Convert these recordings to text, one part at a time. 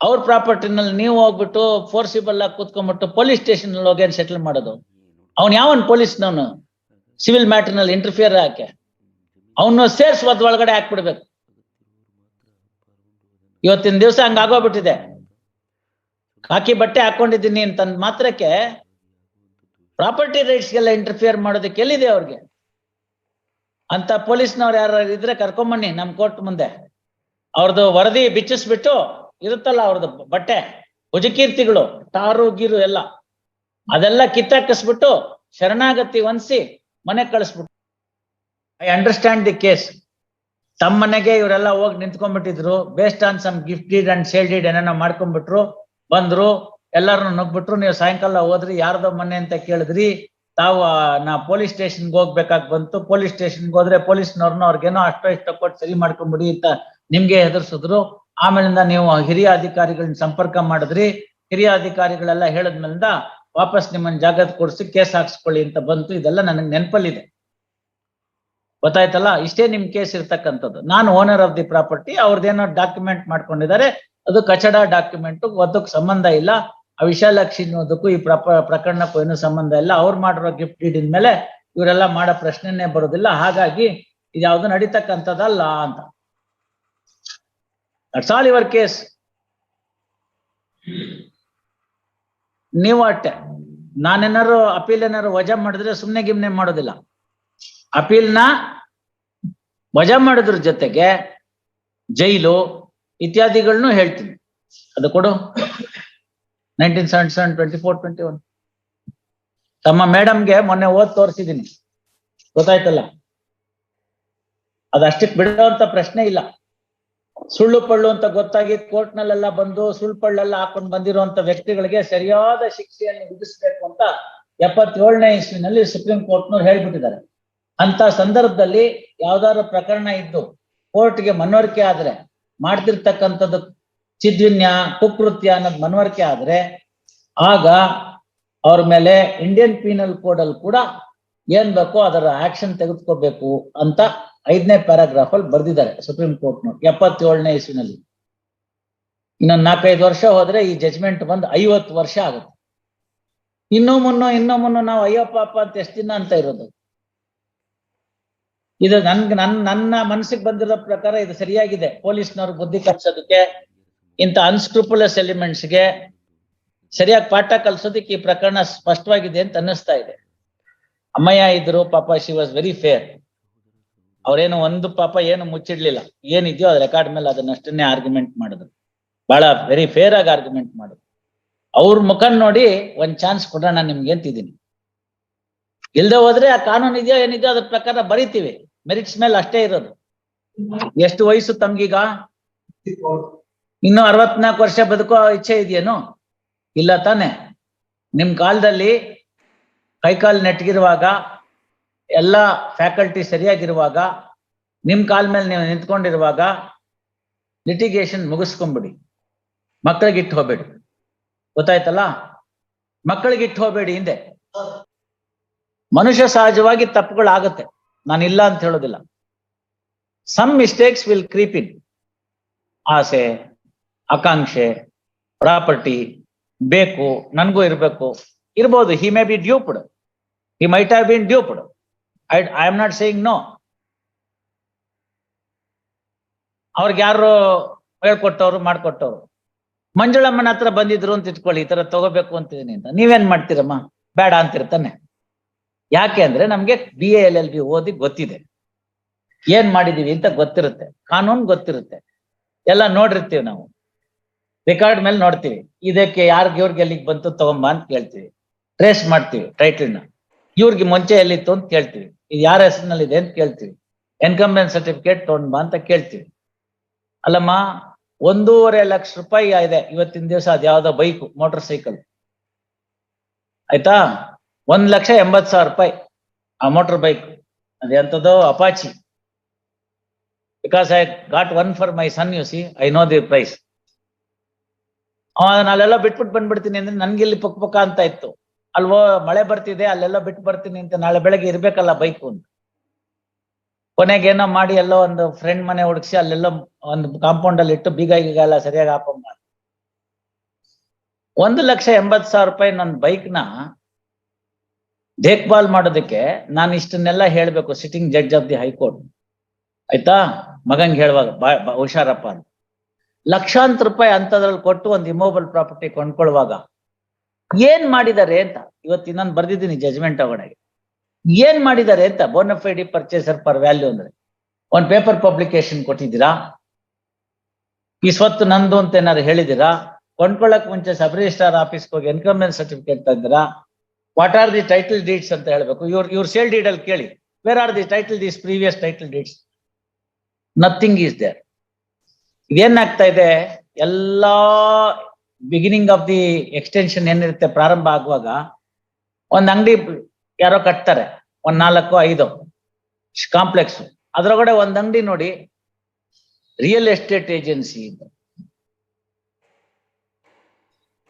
ಅವ್ರ ಪ್ರಾಪರ್ಟಿನಲ್ಲಿ ನೀವು ಹೋಗ್ಬಿಟ್ಟು ಫೋರ್ಸಿಬಲ್ ಆಗಿ ಕೂತ್ಕೊಂಡ್ಬಿಟ್ಟು ಪೊಲೀಸ್ ಸ್ಟೇಷನ್ ಅಲ್ಲಿ ಹೋಗಿ ಸೆಟಲ್ ಮಾಡೋದು? ಅವ್ನು ಯಾವನ್ ಪೊಲೀಸ್ನವನು? ಸಿವಿಲ್ ಮ್ಯಾಟರ್ನಲ್ಲಿ ಇಂಟರ್ಫಿಯರ್ ಹಾಕೆ ಅವನು ಸೇರ್ಸ್ ಒಳಗಡೆ ಹಾಕ್ಬಿಡ್ಬೇಕು. ಇವತ್ತಿನ ದಿವಸ ಹಂಗಾಗೋಗ್ಬಿಟ್ಟಿದೆ ಕಾಕಿ ಬಟ್ಟೆ ಹಾಕೊಂಡಿದ್ದೀನಿ ಅಂತ ಮಾತ್ರಕ್ಕೆ ಪ್ರಾಪರ್ಟಿ ರೈಟ್ಸ್ಗೆಲ್ಲ ಇಂಟರ್ಫಿಯರ್ ಮಾಡೋದಕ್ಕೆ ಎಲ್ಲಿದೆ ಅವ್ರಿಗೆ? ಅಂತ ಪೊಲೀಸ್ನವ್ರು ಯಾರು ಇದ್ರೆ ಕರ್ಕೊಂಬನ್ನಿ ನಮ್ ಕೋರ್ಟ್ ಮುಂದೆ. ಅವ್ರದ್ದು ವರದಿ ಬಿಚ್ಚಿಸ್ಬಿಟ್ಟು ಇರುತ್ತಲ್ಲ ಅವ್ರದ್ದು ಬಟ್ಟೆ, ಭುಜಕೀರ್ತಿಗಳು, ಟಾರು, ಗೀರು ಎಲ್ಲ. ಅದೆಲ್ಲ ಕಿತ್ತಾಕಿಸ್ಬಿಟ್ಟು ಶರಣಾಗತಿ ಹೊಂದಿಸಿ ಮನೆ ಕಳಿಸ್ಬಿಟ್ಟು ಐ ಅಂಡರ್ಸ್ಟ್ಯಾಂಡ್ ದಿ ಕೇಸ್ ತಮ್ಮ ಮನೆಗೆ ಇವರೆಲ್ಲ ಹೋಗಿ ನಿಂತ್ಕೊಂಡ್ಬಿಟ್ಟಿದ್ರು. Based on some gift deed and sale deed ಏನೇನೋ ಮಾಡ್ಕೊಂಡ್ಬಿಟ್ರು. ಬಂದ್ರು, ಎಲ್ಲರನ್ನು ನುಗ್ಬಿಟ್ರು. ನೀವು ಸಾಯಂಕಾಲ ಹೋದ್ರಿ, ಯಾರ್ದೋ ಮನೆ ಅಂತ ಕೇಳಿದ್ರಿ. ತಾವು ನಾ ಪೊಲೀಸ್ ಸ್ಟೇಷನ್ಗೆ ಹೋಗ್ಬೇಕಾಗಿ ಬಂತು. ಪೊಲೀಸ್ ಸ್ಟೇಷನ್ಗೆ ಹೋದ್ರೆ ಪೊಲೀಸ್ನವ್ರನ್ನ ಅವ್ರಿಗೇನೋ ಅಷ್ಟೋ ಇಷ್ಟ ಕೊಟ್ಟು ಸರಿ ಮಾಡ್ಕೊಂಡ್ಬಿಡಿ ಅಂತ ನಿಮ್ಗೆ ಹೆದರ್ಸಿದ್ರು. ಆಮೇಲಿಂದ ನೀವು ಹಿರಿಯ ಅಧಿಕಾರಿಗಳನ್ನ ಸಂಪರ್ಕ ಮಾಡಿದ್ರಿ, ಹಿರಿಯ ಅಧಿಕಾರಿಗಳೆಲ್ಲ ಹೇಳದ್ಮೇಲಿಂದ ವಾಪಸ್ ನಿಮ್ಮನ್ನ ಜಾಗ್ರತೆ ಕೊಡಿಸಿ ಕೇಸ್ ಹಾಕ್ಸ್ಕೊಳ್ಳಿ ಅಂತ ಬಂತು. ಇದೆಲ್ಲ ನನಗೆ ನೆನಪಲ್ಲಿದೆ. ಗೊತ್ತಾಯ್ತಲ್ಲ? ಇಷ್ಟೇ ನಿಮ್ ಕೇಸ್ ಇರ್ತಕ್ಕಂಥದ್ದು. ನಾನು ಓನರ್ ಆಫ್ ದಿ ಪ್ರಾಪರ್ಟಿ ಅವ್ರದ್ದೇನೋ ಡಾಕ್ಯುಮೆಂಟ್ ಮಾಡ್ಕೊಂಡಿದ್ದಾರೆ. ಅದು ಕಚಡ ಡಾಕ್ಯುಮೆಂಟ್ ಅದಕ್ಕೆ ಸಂಬಂಧ ಇಲ್ಲ. ಆ ವಿಶಾಲಾಕ್ಷಿ ಅನ್ನೋದಕ್ಕೂ ಈ ಪ್ರಪ, ಪ್ರಕರಣಕ್ಕೂ ಏನು ಸಂಬಂಧ ಇಲ್ಲ. ಅವ್ರು ಮಾಡಿರೋ ಗಿಫ್ಟ್ ಡೀಡಿನ ಮೇಲೆ ಇವರೆಲ್ಲ ಮಾಡೋ ಪ್ರಶ್ನೆನೇ ಬರೋದಿಲ್ಲ. ಹಾಗಾಗಿ ಇದು ಯಾವುದು ನಡೀತಕ್ಕಂಥದ್ದಲ್ಲ ಅಂತ. ದಟ್ಸ್ ಆಲ್ ಯುವರ್ ಕೇಸ್ ನೀವು ಅಟ್ಟೆ ನಾನೇನಾರು ಅಪೀಲ್ ಏನಾರು ವಜಾ ಮಾಡಿದ್ರೆ ಸುಮ್ನೆ ಗಿಮ್ನೆ ಮಾಡೋದಿಲ್ಲ. ಅಪೀಲ್ನ ವಜಾ ಮಾಡಿದ್ರ ಜೊತೆಗೆ ಜೈಲು ಇತ್ಯಾದಿಗಳನ್ನು ಹೇಳ್ತೀನಿ. ಅದು ಕೊಡು. Nineteen seventy seven twenty four twenty one ತಮ್ಮ ಮೇಡಮ್ಗೆ ಮೊನ್ನೆ ಓದ್ ತೋರಿಸಿದ್ದೀನಿ. ಗೊತ್ತಾಯ್ತಲ್ಲ? ಅದಷ್ಟಕ್ಕೆ ಬಿಡುವಂತ ಪ್ರಶ್ನೆ ಇಲ್ಲ. ಸುಳ್ಳು ಪಳ್ಳು ಅಂತ ಗೊತ್ತಾಗಿ ಕೋರ್ಟ್ ನಲ್ಲೆಲ್ಲ ಬಂದು ಸುಳ್ಳು ಪಳ್ಳೆಲ್ಲ ಹಾಕೊಂಡು ಬಂದಿರುವಂತ ವ್ಯಕ್ತಿಗಳಿಗೆ ಸರಿಯಾದ ಶಿಕ್ಷೆಯನ್ನು ವಿಧಿಸಬೇಕು ಅಂತ ಎಪ್ಪತ್ತೇಳನೇ ಇಸ್ವಿನಲ್ಲಿ ಸುಪ್ರೀಂ ಕೋರ್ಟ್ನವ್ರು ಹೇಳ್ಬಿಟ್ಟಿದ್ದಾರೆ. ಅಂತ ಸಂದರ್ಭದಲ್ಲಿ ಯಾವ್ದಾದ್ರು ಪ್ರಕರಣ ಇದ್ದು ಕೋರ್ಟ್ಗೆ ಮನವರಿಕೆ ಆದ್ರೆ, ಮಾಡ್ತಿರ್ತಕ್ಕಂಥದ್ದು ಚಿದ್ವಿನ್ಯ, ಕುಕೃತ್ಯ ಅನ್ನೋದು ಮನವರಿಕೆ ಆದ್ರೆ, ಆಗ ಅವ್ರ ಮೇಲೆ ಇಂಡಿಯನ್ ಪೀನಲ್ ಕೋಡ್ ಅಲ್ಲಿ ಕೂಡ ಏನ್ ಬೇಕೋ ಅದರ ಆಕ್ಷನ್ ತೆಗೆದುಕೋಬೇಕು ಅಂತ ಐದನೇ ಪ್ಯಾರಾಗ್ರಾಫ್ ಅಲ್ಲಿ ಬರ್ದಿದ್ದಾರೆ ಸುಪ್ರೀಂ ಕೋರ್ಟ್ ಕೋರ್ಟ್ನವ್ರು ಎಪ್ಪತ್ತೇಳನೇ ಇಸ್ವಿನಲ್ಲಿ. ಇನ್ನೊಂದು ನಾಲ್ಕೈದು ವರ್ಷ ಹೋದ್ರೆ ಈ ಜಜ್ಮೆಂಟ್ ಬಂದು ಐವತ್ತು ವರ್ಷ ಆಗುತ್ತೆ. ಇನ್ನೂ ಮುನ್ನೋ ಇನ್ನೂ ಮುನ್ನೋ ನಾವು ಅಯ್ಯೋ ಪಾಪ ಅಂತ ಎಷ್ಟು ದಿನ ಅಂತ ಇರೋದು. ಇದು ನನ್ಗೆ ನನ್, ನನ್ನ ಮನಸ್ಸಿಗೆ ಬಂದಿರೋ ಪ್ರಕಾರ ಇದು ಸರಿಯಾಗಿದೆ. ಪೊಲೀಸ್ನವ್ರು ಬುದ್ಧಿ ಕಲ್ಸೋದಕ್ಕೆ, ಇಂಥ ಅನ್ಸ್ಕ್ರೂಪುಲಸ್ ಎಲಿಮೆಂಟ್ಸ್ಗೆ ಸರಿಯಾಗಿ ಪಾಠ ಕಲ್ಸೋದಕ್ಕೆ ಈ ಪ್ರಕರಣ ಸ್ಪಷ್ಟವಾಗಿದೆ ಅಂತ ಅನ್ನಿಸ್ತಾ ಇದೆ. ಅಮ್ಮಯ್ಯ ಇದ್ರು, ಪಾಪ ಶಿ ವಾಸ್ ವೆರಿ ಫೇರ್ ಅವ್ರೇನು ಒಂದು ಪಾಪ ಏನು ಮುಚ್ಚಿಡ್ಲಿಲ್ಲ. ಏನಿದೆಯೋ ಅದ್ ರೆಕಾರ್ಡ್ ಮೇಲೆ ಅದನ್ನಷ್ಟನ್ನೇ ಆರ್ಗ್ಯುಮೆಂಟ್ ಮಾಡಿದ್ರು. ಬಹಳ ವೆರಿ ಫೇರ್ ಆಗಿ ಆರ್ಗ್ಯುಮೆಂಟ್ ಮಾಡಿದ್ರು. ಅವ್ರ ಮುಖ ನೋಡಿ ಒಂದ್ ಚಾನ್ಸ್ ಕೊಡೋಣ ನಿಮ್ಗೆ ಅಂತಿದ್ದೀನಿ. ಇಲ್ದೆ ಹೋದ್ರೆ ಆ ಕಾನೂನು ಇದೆಯೋ ಏನಿದೆಯೋ ಅದ್ರ ಪ್ರಕಾರ ಬರಿತೀವಿ. ಮೆರಿಟ್ಸ್ ಮೇಲೆ ಅಷ್ಟೇ ಇರೋದು. ಎಷ್ಟು ವಯಸ್ಸು ತಮ್ಗೀಗ? ಇನ್ನು ಅರವತ್ನಾಲ್ಕು ವರ್ಷ ಬದುಕೋ ಇಚ್ಛೆ ಇದೆಯೇನು? ಇಲ್ಲ ತಾನೆ. ನಿಮ್ ಕಾಲದಲ್ಲಿ ಕೈಕಾಲ್ ನೆಟ್ಗಿರುವಾಗ ಎಲ್ಲ ಫ್ಯಾಕಲ್ಟಿ ಸರಿಯಾಗಿರುವಾಗ, ನಿಮ್ ಕಾಲ್ ಮೇಲೆ ನೀವು ನಿಂತ್ಕೊಂಡಿರುವಾಗ ಲಿಟಿಗೇಷನ್ ಮುಗಿಸ್ಕೊಂಬಿಡಿ. ಮಕ್ಕಳಿಗೆ ಇಟ್ಟು ಹೋಗ್ಬೇಡಿ. ಗೊತ್ತಾಯ್ತಲ್ಲ? ಮಕ್ಕಳಿಗೆ ಇಟ್ಟು ಹೋಗ್ಬೇಡಿ ಹಿಂದೆ. ಮನುಷ್ಯ ಸಹಜವಾಗಿ ತಪ್ಪುಗಳಾಗುತ್ತೆ. ನಾನು ಇಲ್ಲ ಅಂತ ಹೇಳೋದಿಲ್ಲ. Some mistakes will creep in ಆಸೆ, ಆಕಾಂಕ್ಷೆ, ಪ್ರಾಪರ್ಟಿ, ಬೇಕು, ನನಗೂ ಇರಬೇಕು. ಇರ್ಬೋದು he may be duped he might have been duped I I am not saying no ಅವ್ರಿಗೆ ಯಾರು ಹೇಳ್ಕೊಟ್ಟವ್ರು, ಮಾಡ್ಕೊಟ್ಟವ್ರು? ಮಂಜುಳಮ್ಮನ ಹತ್ರ ಬಂದಿದ್ರು ಅಂತ ಇಟ್ಕೊಳ್ಳಿ, ಈ ತರ ತಗೋಬೇಕು ಅಂತಿದ್ದೀನಿ ಅಂತ. ನೀವೇನ್ ಮಾಡ್ತೀರಮ್ಮ? ಬೇಡ ಅಂತಿರ್ತಾನೆ. ಯಾಕೆ ಅಂದ್ರೆ ನಮ್ಗೆ ಬಿ ಎಲ್ ಎಲ್ ಬಿ ಓದಿ ಗೊತ್ತಿದೆ. ಏನ್ ಮಾಡಿದೀವಿ ಅಂತ ಗೊತ್ತಿರುತ್ತೆ. ಕಾನೂನು ಗೊತ್ತಿರುತ್ತೆ. ಎಲ್ಲ ನೋಡಿರ್ತೀವಿ ನಾವು. ರೆಕಾರ್ಡ್ ಮೇಲೆ ನೋಡ್ತೀವಿ. ಇದಕ್ಕೆ ಯಾರ್ಗೆ ಇವ್ರಿಗೆ ಎಲ್ಲಿಗೆ ಬಂತು ತಗೊಂಬ ಅಂತ ಕೇಳ್ತೀವಿ. ಟ್ರೇಸ್ ಮಾಡ್ತೀವಿ ಟೈಟಲ್ನ ಇವ್ರಿಗೆ ಮುಂಚೆ ಎಲ್ಲಿತ್ತು ಅಂತ ಕೇಳ್ತೀವಿ. ಇದು ಯಾರ ಹೆಸರಿನಲ್ಲಿ ಇದೆ ಅಂತ ಕೇಳ್ತೀವಿ. ಎನ್ಕಂಬೆನ್ಸ್ ಸರ್ಟಿಫಿಕೇಟ್ ತೊಗೊಂಡ್ಬಾ ಅಂತ ಕೇಳ್ತೀವಿ. ಅಲ್ಲಮ್ಮ, ಒಂದೂವರೆ ಲಕ್ಷ ರೂಪಾಯಿ ಇದೆ ಇವತ್ತಿನ ದಿವಸ ಅದ್ ಯಾವ್ದೋ ಬೈಕ್ ಮೋಟರ್ ಸೈಕಲ್ ಆಯ್ತಾ? ಒಂದ್ ಲಕ್ಷ ಎಂಬತ್ ಸಾವಿರ ರೂಪಾಯಿ ಆ motor bike ಅದೆಂತದೋ Apache because I got one for my son you see I know the price ನಾಳೆಲ್ಲ ಬಿಟ್ಬಿಟ್ಟು ಬಂದ್ಬಿಡ್ತೀನಿ ಅಂದ್ರೆ ನನ್ಗೆ ಇಲ್ಲಿ ಪಕ್ಕ ಪಕ್ಕ ಅಂತ ಇತ್ತು. ಅಲ್ವೋ, ಮಳೆ ಬರ್ತಿದೆ, ಅಲ್ಲೆಲ್ಲ ಬಿಟ್ಟು ಬರ್ತೀನಿ ಅಂತ ನಾಳೆ ಬೆಳಗ್ಗೆ ಇರ್ಬೇಕಲ್ಲ ಬೈಕ್ ಅಂತ ಕೊನೆಗೆ ಏನೋ ಮಾಡಿ ಎಲ್ಲೋ ಒಂದು ಫ್ರೆಂಡ್ ಮನೆ ಹುಡುಕ್ಸಿ ಅಲ್ಲೆಲ್ಲ ಒಂದು ಕಾಂಪೌಂಡ್ ಅಲ್ಲಿ ಇಟ್ಟು ಬೀಗ ಗೀಗ ಎಲ್ಲ ಸರಿಯಾಗಿ ಹಾಕೊಂಬ ಒಂದು ಲಕ್ಷ ಎಂಬತ್ ಸಾವಿರ ರೂಪಾಯಿ ನನ್ನ ಬೈಕ್ನ ದೇಖ್ಭಾಲ್ ಮಾಡೋದಕ್ಕೆ ನಾನು ಇಷ್ಟನ್ನೆಲ್ಲ ಹೇಳ್ಬೇಕು sitting judge of the high court ಆಯ್ತಾ? ಮಗಂಗ್ ಹೇಳುವಾಗ ಹುಷಾರಪ್ಪ ಅಂತ. ಲಕ್ಷಾಂತರ ರೂಪಾಯಿ ಅಂತದ್ರಲ್ಲಿ ಕೊಟ್ಟು ಒಂದು ಇಮೋಬಲ್ ಪ್ರಾಪರ್ಟಿ ಕೊಂಡ್ಕೊಳ್ಳುವಾಗ ಏನ್ ಮಾಡಿದ್ದಾರೆ ಅಂತ ಇವತ್ತು ಇನ್ನೊಂದು ಬರ್ದಿದ್ದೀನಿ ಜಜ್ಮೆಂಟ್ ಒಳಗಡೆ ಏನ್ ಮಾಡಿದ್ದಾರೆ ಅಂತ ಬೋನಫೈಡಿ ಪರ್ಚೇಸರ್ ಪರ್ ವ್ಯಾಲ್ಯೂ ಅಂದ್ರೆ. ಒಂದ್ ಪೇಪರ್ ಪಬ್ಲಿಕೇಶನ್ ಕೊಟ್ಟಿದ್ದೀರಾ? ಈ ಸ್ವತ್ತು ನಂದು ಅಂತ ಏನಾದ್ರು ಹೇಳಿದಿರಾ ಕೊಂಡ್ಕೊಳ್ಳಕ್ ಮುಂಚೆ ಸಬ್ ರಿಜಿಸ್ಟ್ರಾರ್ ಆಫೀಸ್ಗೆ ಹೋಗಿ ಎನ್ಕಮ್ಮೆಂಟ್ certificate ತಂದಿರಾ? What are the title deeds ಅಂತ ಹೇಳ್ಬೇಕು. ಇವ್ರ ಇವ್ರ ಸೇಲ್ ಡೀಡ್ ಅಲ್ಲಿ ಕೇಳಿ. Where are the title these previous title deeds nothing is there ಇದೇನಾಗ್ತಾ ಇದೆ? ಎಲ್ಲಾ ಬಿಗಿನಿಂಗ್ ಆಫ್ ದಿ ಎಕ್ಸ್ಟೆನ್ಷನ್ ಏನಿರುತ್ತೆ, ಪ್ರಾರಂಭ ಆಗುವಾಗ ಒಂದ್ ಅಂಗಡಿ ಯಾರೋ ಕಟ್ತಾರೆ, ಒಂದ್ ನಾಲ್ಕು, ಐದು ಕಾಂಪ್ಲೆಕ್ಸ್ ಅದ್ರೊಳಗಡೆ ಒಂದ್ ಅಂಗಡಿ ನೋಡಿ ರಿಯಲ್ ಎಸ್ಟೇಟ್ ಏಜೆನ್ಸಿ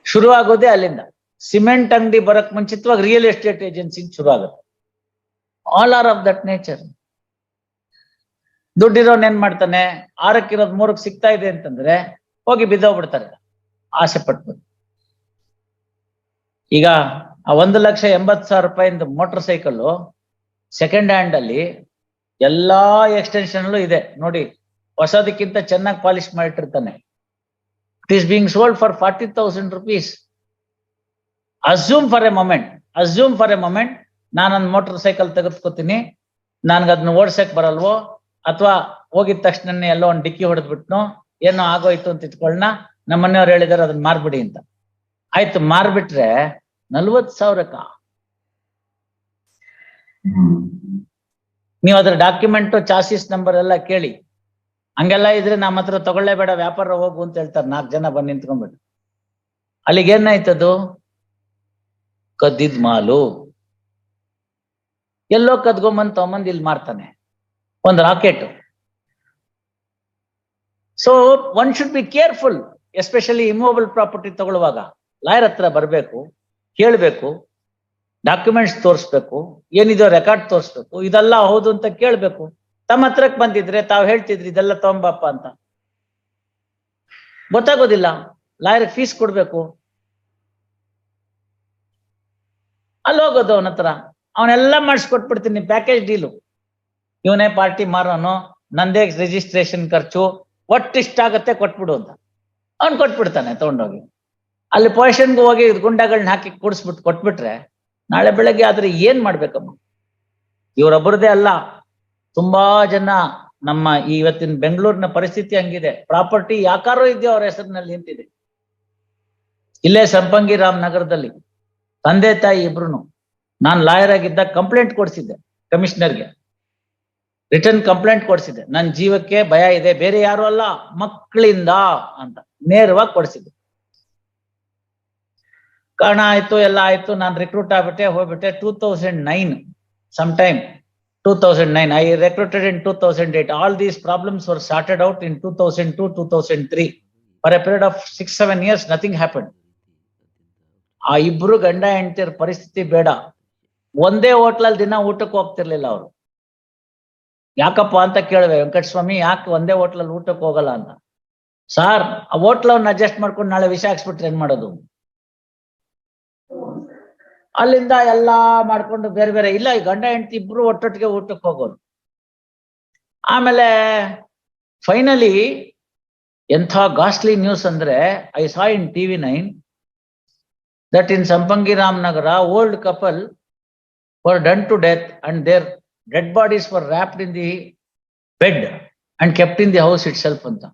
ಶುರು ಆಗೋದೇ ಅಲ್ಲಿಂದ. ಸಿಮೆಂಟ್ ಅಂಗಡಿ ಬರಕ್ ಮುಂಚಿತವಾಗಿ ರಿಯಲ್ ಎಸ್ಟೇಟ್ ಏಜೆನ್ಸಿ ಶುರು ಆಗುತ್ತೆ all are of that nature ದುಡ್ಡಿರೋನ್ ಏನ್ ಮಾಡ್ತಾನೆ, ಆರಕ್ಕಿರೋದ್ ಮೂರಕ್ ಸಿಗ್ತಾ ಇದೆ ಅಂತಂದ್ರೆ ಹೋಗಿ ಬಿದ್ದೋಗ್ಬಿಡ್ತಾರೆ. ಆಸೆ ಪಟ್ಬಿಟ್ಟು ಈಗ ಆ ಒಂದು ಲಕ್ಷ ಎಂಬತ್ ಸಾವಿರ ರೂಪಾಯಿಂದ ಮೋಟರ್ ಸೈಕಲ್ ಸೆಕೆಂಡ್ ಹ್ಯಾಂಡ್ ಅಲ್ಲಿ ಎಲ್ಲಾ ಇದೆ. ನೋಡಿ, ಹೊಸದಕ್ಕಿಂತ ಚೆನ್ನಾಗಿ polish ಮಾಡಿಟ್ಟಿರ್ತಾನೆ. It is being sold for forty thousand rupees assume for a moment assume for a moment ನಾನೊಂದು ಮೋಟರ್ ಸೈಕಲ್ ತೆಗೆದುಕೋತೀನಿ. ನನ್ಗೆ ಅದನ್ನ ಓಡ್ಸಕ್ ಬರಲ್ವೋ? ಅಥವಾ ಹೋಗಿದ ತಕ್ಷಣ ಎಲ್ಲೋ ಒಂದು ಡಿಕ್ಕಿ ಹೊಡೆದ್ಬಿಟ್ನು? ಏನೋ ಆಗೋಯ್ತು ಅಂತ ಇಟ್ಕೊಳ್ಳೋಣ ನಮ್ಮ ಮನೆಯವ್ರು ಹೇಳಿದಾರೆ ಅದನ್ನ ಮಾರ್ಬಿಡಿ ಅಂತ. ಆಯ್ತು ಮಾರ್ಬಿಟ್ರೆ ನಲ್ವತ್ ಸಾವಿರಕ್ಕ? ನೀವು ಅದ್ರ ಡಾಕ್ಯುಮೆಂಟ್ ಚಾಸಿಸ್ ನಂಬರ್ ಎಲ್ಲ ಕೇಳಿ. ಹಂಗೆಲ್ಲ ಇದ್ರೆ ನಮ್ಮ ಹತ್ರ ತಗೊಳ್ಳೇಬೇಡ ವ್ಯಾಪಾರ ಹೋಗು ಅಂತ ಹೇಳ್ತಾರೆ. ನಾಲ್ಕು ಜನ ಬಂದು ನಿಂತ್ಕೊಂಡ್ಬಿಟ್ಟು. ಅಲ್ಲಿಗೆ ಏನಾಯ್ತದು ಕದ್ದಿದ್ ಮಾಲು. ಎಲ್ಲೋ ಕದ್ಕೊಂಬಂದ್ ತಗೊಂಬಂದ್ ಇಲ್ಲಿ ಮಾರ್ತಾನೆ. ಒಂದು racket. So one should be careful especially immovable property ತಗೊಳ್ಳುವಾಗ ಲಾಯರ್ ಹತ್ರ ಬರಬೇಕು, ಕೇಳಬೇಕು ಡಾಕ್ಯುಮೆಂಟ್ಸ್ ತೋರಿಸ್ಬೇಕು ಏನಿದೋ ರೆಕಾರ್ಡ್ ತೋರಿಸ್ಬೇಕು, ಇದೆಲ್ಲ ಹೌದು ಅಂತ ಕೇಳಬೇಕು. ತಮ್ಮ ಹತ್ರಕ್ಕೆ ಬಂದಿದ್ರೆ ತಾವು ಹೇಳ್ತಿದ್ರಿ, ಇದೆಲ್ಲ ತಗೊಂಬಪ್ಪ ಅಂತ. ಗೊತ್ತಾಗೋದಿಲ್ಲ ಲಾಯರ್ ಫೀಸ್ ಕೊಡ್ಬೇಕು. ಅಲ್ಲಿ ಹೋಗೋದು ಅವನ ಹತ್ರ. ಅವನೆಲ್ಲ ಮಾಡಿಸ್ಕೊಟ್ಬಿಡ್ತೀನಿ ಪ್ಯಾಕೇಜ್ ಡೀಲು ಇವನೇ ಪಾರ್ಟಿ ಮಾರೋನು, ನಂದೇ ರಿಜಿಸ್ಟ್ರೇಷನ್ ಖರ್ಚು ಒಟ್ಟು ಇಷ್ಟಾಗತ್ತೆ ಕೊಟ್ಬಿಡು ಅಂತ. ಅವ್ನು ಕೊಟ್ಬಿಡ್ತಾನೆ, ತಗೊಂಡೋಗಿ. ಅಲ್ಲಿ ಪೊಸಿಷನ್ಗೆ ಹೋಗಿ ಗುಂಡಗಳನ್ನ ಹಾಕಿ ಕೂಡಿಸ್ಬಿಟ್ಟು ಕೊಟ್ಬಿಟ್ರೆ, ನಾಳೆ ಬೆಳಗ್ಗೆ ಆದ್ರೆ ಏನ್ ಮಾಡ್ಬೇಕಮ್ಮ? ಇವರೊಬ್ಬರದೇ ಅಲ್ಲ. ತುಂಬಾ ಜನ ನಮ್ಮ ಇವತ್ತಿನ ಬೆಂಗಳೂರಿನ ಪರಿಸ್ಥಿತಿ ಹಂಗಿದೆ. ಪ್ರಾಪರ್ಟಿ ಯಾಕಾರೋ ಇದೆಯೋ ಅವ್ರ ಹೆಸರಿನಲ್ಲಿ ನಿಂತಿದೆ. ಇಲ್ಲೇ ಸಂಪಂಗಿ ರಾಮ್ ನಗರದಲ್ಲಿ. ತಂದೆ ತಾಯಿ ಇಬ್ರು ನಾನು ಲಾಯರ್ ಆಗಿದ್ದ ಕಂಪ್ಲೇಂಟ್ ಕೊಡಿಸಿದ್ದೆ, ಕಮಿಷನರ್ಗೆ. ರಿಟರ್ನ್ ಕಂಪ್ಲೇಂಟ್ ಕೊಡಿಸಿದೆ ನನ್ನ ಜೀವಕ್ಕೆ ಭಯ ಇದೆ, ಬೇರೆ ಯಾರು ಅಲ್ಲ, ಮಕ್ಕಳಿಂದ ಅಂತ ನೇರವಾಗಿ ಕೊಡಿಸಿದೆ ಕಾರಣ ಆಯ್ತು, ಎಲ್ಲ ಆಯ್ತು, ನಾನು ರಿಕ್ರೂಟ್ ಆಗ್ಬಿಟ್ಟೆ, ಹೋಗ್ಬಿಟ್ಟೆ two thousand nine some time two thousand nine I recruited in two thousand eight all these problems were started out in two thousand two two thousand three for a period of six seven years nothing happen ಆ ಇಬ್ರು ಗಂಡ ಹೆಂಡತಿಯರ ಪರಿಸ್ಥಿತಿ ಬೇಡ. ಒಂದೇ ಹೋಟ್ಲಲ್ಲಿ ದಿನ ಊಟಕ್ಕೆ ಹೋಗ್ತಿರ್ಲಿಲ್ಲ ಅವರು. ಯಾಕಪ್ಪ ಅಂತ ಕೇಳಿದೆ, ವೆಂಕಟಸ್ವಾಮಿ, ಯಾಕೆ ಒಂದೇ ಹೋಟ್ಲಲ್ಲಿ ಊಟಕ್ಕೆ ಹೋಗಲ್ಲ ಅಂತ? ಸಾರ್, ಆ ಹೋಟ್ಲವನ್ನ ಅಡ್ಜಸ್ಟ್ ಮಾಡ್ಕೊಂಡು ನಾಳೆ ವಿಷ ಹಾಕ್ಸ್ಬಿಟ್ರೆ ಏನ್ ಮಾಡೋದು? ಅಲ್ಲಿಂದ ಎಲ್ಲಾ ಮಾಡ್ಕೊಂಡು ಬೇರೆ ಬೇರೆ, ಇಲ್ಲ, ಈ ಗಂಡ ಹೆಂಡತಿ ಇಬ್ರು ಒಟ್ಟೊಟ್ಟಿಗೆ ಊಟಕ್ಕೆ ಹೋಗೋರು ಆಮೇಲೆ ಫೈನಲಿ ಎಂಥ ಗಾಸ್ಟ್ಲಿ ನ್ಯೂಸ್ ಅಂದ್ರೆ I saw in T V nine that in Sampangi Ramanagar old couple for done to death and their dead bodies for wrapped in the bed and kept in the house itself ಅಂತ.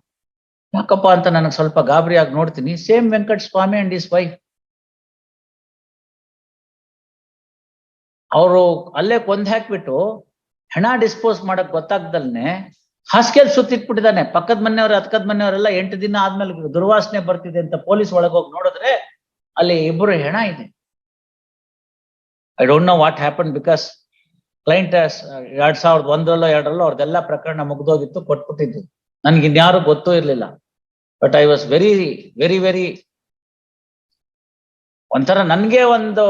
ಯಾಕಪ್ಪ ಅಂತ ನನಗೆ ಸ್ವಲ್ಪ ಗಾಬರಿಯಾಗಿ ನೋಡ್ತೀನಿ. Same Venkatswamy and his wife ಅವರು ಅಲ್ಲೇ ಕೊಂದ್ ಹಾಕ್ಬಿಟ್ಟು ಹೆಣ ಡಿಸ್ಪೋಸ್ ಮಾಡಕ್ ಗೊತ್ತಾಗ್ದಲ್ನೆ ಹಾಸಿಗೆಲ್ ಸುತ್ತಿಟ್ಬಿಟ್ಟಿದ್ದಾನೆ ಪಕ್ಕದ ಮನೆಯವ್ರ ಹತ್ಕದ ಮನೆಯವರೆಲ್ಲ ಎಂಟು ದಿನ ಆದ್ಮೇಲೆ ದುರ್ವಾಸನೆ ಬರ್ತಿದೆ ಅಂತ ಪೊಲೀಸ್ ಒಳಗೋಗಿ ನೋಡಿದ್ರೆ ಅಲ್ಲಿ ಇಬ್ಬರು ಹೆಣ ಇದೆ. I don't know what happen because client ಎರಡ್ ಸಾವಿರದ ಒಂದರಲ್ಲೋ, ಎರಡರಲ್ಲೋ ಅವ್ರದ್ದೆಲ್ಲ ಪ್ರಕರಣ ಮುಗ್ದೋಗಿತ್ತು, ಕೊಟ್ಬಿಟ್ಟಿದ್ದು. ನನ್ಗೆ ಇನ್ಯಾರು ಗೊತ್ತೂ ಇರ್ಲಿಲ್ಲ. But I was very very very ಒಂಥರ ನನ್ಗೆ ಒಂದು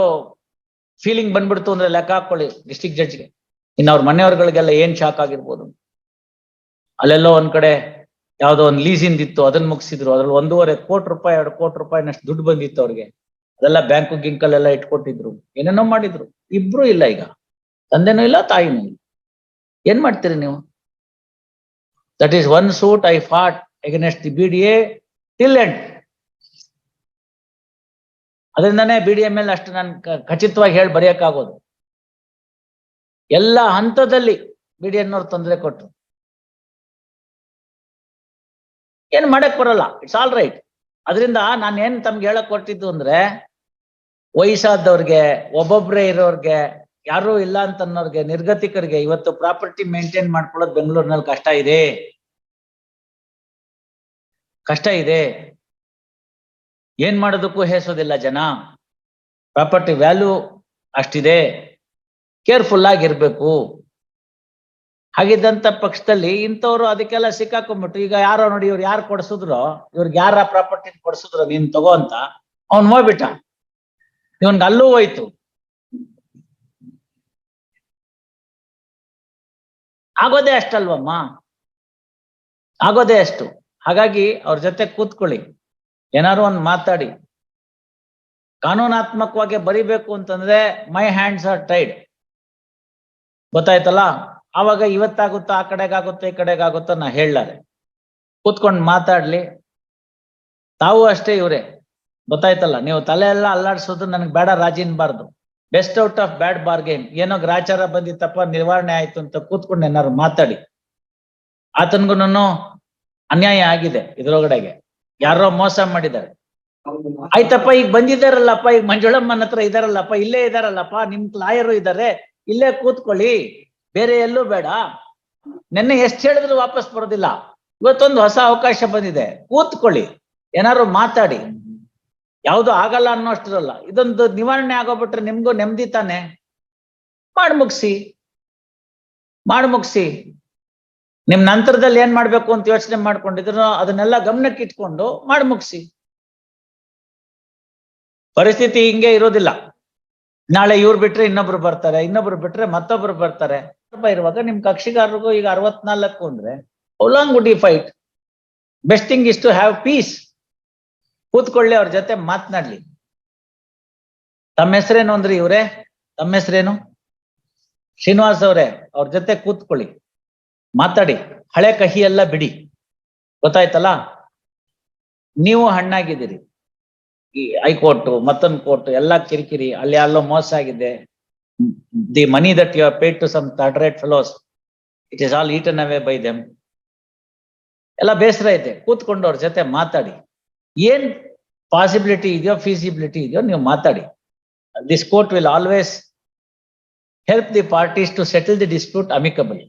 ಫೀಲಿಂಗ್ ಬಂದ್ಬಿಡ್ತು ಅಂದ್ರೆ ಲೆಕ್ಕ ಹಾಕೊಳ್ಳಿ ಡಿಸ್ಟ್ರಿಕ್ಟ್ ಜಡ್ಜ್ಗೆ ಇನ್ನು ಅವ್ರ ಮನೆಯವ್ರಗಳಿಗೆಲ್ಲ ಏನ್ ಶಾಕ್ ಆಗಿರ್ಬೋದು? ಅಲ್ಲೆಲ್ಲೋ ಒಂದ್ ಕಡೆ ಯಾವ್ದೋ ಒಂದು ಲೀಸಿಂದ ಇತ್ತು ಅದನ್ನ ಮುಗಿಸಿದ್ರು. ಅದ್ರಲ್ಲಿ ಒಂದೂವರೆ ಕೋಟಿ ರೂಪಾಯಿ, ಎರಡು ಕೋಟಿ ರೂಪಾಯಿನಷ್ಟು ದುಡ್ಡು ಬಂದಿತ್ತು ಅವ್ರಿಗೆ. ಅದೆಲ್ಲ ಬ್ಯಾಂಕು ಗಿಂಕಲ್ಲೆಲ್ಲ ಇಟ್ಕೊಟ್ಟಿದ್ರು. ಏನೇನೋ ಮಾಡಿದ್ರು. ಇಬ್ರು ಇಲ್ಲ ಈಗ. ತಂದೆನೂ ಇಲ್ಲ, ತಾಯಿನೂ ಇಲ್ಲ. ಏನ್ ಮಾಡ್ತೀರಿ ನೀವು? That is one suit I fought against the B D A till end ಅದರಿಂದಾನೇ B D A ಮೇಲೆ ಅಷ್ಟು ನಾನು ಖಚಿತವಾಗಿ ಹೇಳಿ ಬರೆಯಕ್ಕಾಗೋದು. ಎಲ್ಲ ಹಂತದಲ್ಲಿ ಬಿ ಡಿ ಎನ್ನೋರು ತೊಂದರೆ ಕೊಟ್ರು. ಏನ್ ಮಾಡಕ್ ಬರಲ್ಲ ಇಟ್ಸ್ ಆಲ್ ರೈಟ್ ಅದರಿಂದ ನಾನು ಏನ್ ತಮ್ಗೆ ಹೇಳಕ್ ಕೊಟ್ಟಿದ್ದು ಅಂದ್ರೆ, ವಯಸ್ಸಾದವ್ರಿಗೆ, ಒಬ್ಬೊಬ್ರೆ ಇರೋರ್ಗೆ ಯಾರು ಇಲ್ಲ ಅಂತ ಅನ್ನೋರ್ಗೆ, ನಿರ್ಗತಿಕರಿಗೆ ಇವತ್ತು ಪ್ರಾಪರ್ಟಿ ಮೇಂಟೈನ್ ಮಾಡ್ಕೊಳ್ಳೋದು ಬೆಂಗಳೂರಿನಲ್ಲಿ ಕಷ್ಟ ಇದೆ. ಕಷ್ಟ ಇದೆ. ಏನ್ ಮಾಡೋದಕ್ಕೂ ಹೇಸೋದಿಲ್ಲ ಜನ. Property value ಅಷ್ಟಿದೆ. ಕೇರ್ಫುಲ್ ಆಗಿರ್ಬೇಕು. ಹಾಗಿದ್ದಂತ ಪಕ್ಷದಲ್ಲಿ ಇಂಥವ್ರು ಅದಕ್ಕೆಲ್ಲ ಸಿಕ್ಕಾಕೊಂಡ್ಬಿಟ್ಟು ಈಗ ಯಾರೋ ನೋಡಿ ಇವ್ರು ಯಾರು ಕೊಡ್ಸಿದ್ರು, ಇವ್ರಿಗೆ ಯಾರ ಪ್ರಾಪರ್ಟಿ ಕೊಡ್ಸಿದ್ರು ನೀನ್ ತಗೋ ಅಂತ, ಅವ್ನ್ ಹೋಗ್ಬಿಟ್ಟ ಇವನ್ಗೆ ಅಲ್ಲೂ ಹೋಯ್ತು. ಆಗೋದೇ ಅಷ್ಟಲ್ವಮ್ಮ? ಆಗೋದೇ ಅಷ್ಟು. ಹಾಗಾಗಿ ಅವ್ರ ಜೊತೆ ಕೂತ್ಕೊಳ್ಳಿ. ಏನಾರು ಒಂದ್ ಮಾತಾಡಿ. ಕಾನೂನಾತ್ಮಕವಾಗಿ ಬರಿಬೇಕು ಅಂತಂದ್ರೆ ಮೈ ಹ್ಯಾಂಡ್ಸ್ ಆರ್ ಟೈಡ್ ಗೊತ್ತಾಯ್ತಲ್ಲ? ಆವಾಗ ಇವತ್ತಾಗುತ್ತೋ, ಆ ಕಡೆಗಾಗುತ್ತೋ, ಈ ಕಡೆಗಾಗುತ್ತೋ ನಾ ಹೇಳಲಾರೆ. ಕೂತ್ಕೊಂಡು ಮಾತಾಡ್ಲಿ. ತಾವು ಅಷ್ಟೇ ಇವ್ರೆ. ಗೊತ್ತಾಯ್ತಲ್ಲ? ನೀವು ತಲೆ ಎಲ್ಲ ಅಲ್ಲಾಡ್ಸೋದು ನನಗೆ ಬೇಡ ರಾಜಿ ಅನ್ಬಾರ್ದು best out of bad bargain ಏನೋ ಗ್ರಾಚಾರ ಬಂದಿತ್ತಪ್ಪ ನಿವಾರಣೆ ಆಯ್ತು ಅಂತ ಕೂತ್ಕೊಂಡು ಏನಾರು ಮಾತಾಡಿ. ಆತನ್ಗುನು ಅನ್ಯಾಯ ಆಗಿದೆ ಇದ್ರೊಳಗಡೆಗೆ. ಯಾರೋ ಮೋಸ ಮಾಡಿದ್ದಾರೆ. ಆಯ್ತಪ್ಪ, ಈಗ ಬಂದಿದ್ದಾರಲ್ಲಪ್ಪ, ಈಗ ಮಂಜುಳಮ್ಮನ ಹತ್ರ ಇದಾರಲ್ಲಪ್ಪ ಇಲ್ಲೇ ಇದಾರಲ್ಲಪ್ಪ ನಿಮ್ ಲಾಯರು ಇದಾರೆ, ಇಲ್ಲೇ ಕೂತ್ಕೊಳ್ಳಿ. ಬೇರೆ ಎಲ್ಲೂ ಬೇಡ. ನೆನ್ನೆ ಎಷ್ಟು ಹೇಳಿದ್ರು ವಾಪಸ್ ಬರೋದಿಲ್ಲ. ಇವತ್ತೊಂದು ಹೊಸ ಅವಕಾಶ ಬಂದಿದೆ. ಕೂತ್ಕೊಳ್ಳಿ. ಏನಾರು ಮಾತಾಡಿ. ಯಾವ್ದು ಆಗಲ್ಲ ಅನ್ನೋಷ್ಟಿರಲ್ಲ. ಇದೊಂದು ನಿವಾರಣೆ ಆಗೋಬಿಟ್ರೆ ನಿಮ್ಗೂ ನೆಮ್ಮದಿ ತಾನೆ? ಮಾಡಿ ಮುಗಿಸಿ. ಮಾಡಿ ಮುಗಿಸಿ. ನಿಮ್ ನಂತರದಲ್ಲಿ ಏನ್ ಮಾಡ್ಬೇಕು ಅಂತ ಯೋಚನೆ ಮಾಡ್ಕೊಂಡಿದ್ರು ಅದನ್ನೆಲ್ಲ ಗಮನಕ್ಕೆ ಇಟ್ಕೊಂಡು ಮಾಡಿ ಮುಗಿಸಿ. ಪರಿಸ್ಥಿತಿ ಹಿಂಗೆ ಇರೋದಿಲ್ಲ. ನಾಳೆ ಇವ್ರು ಬಿಟ್ರೆ ಇನ್ನೊಬ್ರು ಬರ್ತಾರೆ, ಇನ್ನೊಬ್ರು ಬಿಟ್ರೆ ಮತ್ತೊಬ್ರು ಬರ್ತಾರೆ. ಇರುವಾಗ ನಿಮ್ ಕಕ್ಷಿಗಾರರಿಗೂ ಈಗ ಅರವತ್ನಾಲ್ಕು ಅಂದ್ರೆ long would fight. Best thing is to have peace. ಕೂತ್ಕೊಳ್ಳಿ ಅವ್ರ ಜೊತೆ ಮಾತನಾಡ್ಲಿ. ತಮ್ಮ ಹೆಸರೇನು ಅಂದ್ರಿ ಇವ್ರೆ? ತಮ್ಮ ಹೆಸರೇನು? ಶ್ರೀನಿವಾಸ್ ಅವರೇ, ಅವ್ರ ಜೊತೆ ಕೂತ್ಕೊಳ್ಳಿ. ಮಾತಾಡಿ. ಹಳೆ ಕಹಿ ಎಲ್ಲ ಬಿಡಿ. ಗೊತ್ತಾಯ್ತಲ್ಲ? ನೀವು ಹಣ್ಣಾಗಿದ್ದೀರಿ. ಈ ಹೈಕೋರ್ಟ್, ಮತ್ತೊಂದು ಕೋರ್ಟ್, ಎಲ್ಲ ಕಿರಿಕಿರಿ, ಅಲ್ಲಿ ಅಲ್ಲೋ ಮೋಸ ಆಗಿದೆ. The money that you pay to some third rate fellows, it is all eaten away by them. ಎಲ್ಲ ಬೇಸರ ಐತೆ. ಕೂತ್ಕೊಂಡು ಅವ್ರ ಜೊತೆ ಮಾತಾಡಿ. ಏನ್ ಪಾಸಿಬಿಲಿಟಿ ಇದೆಯೋ ಫೀಸಿಬಿಲಿಟಿ ಇದೆಯೋ ನೀವು ಮಾತಾಡಿ this court will always help the parties to settle the dispute amicable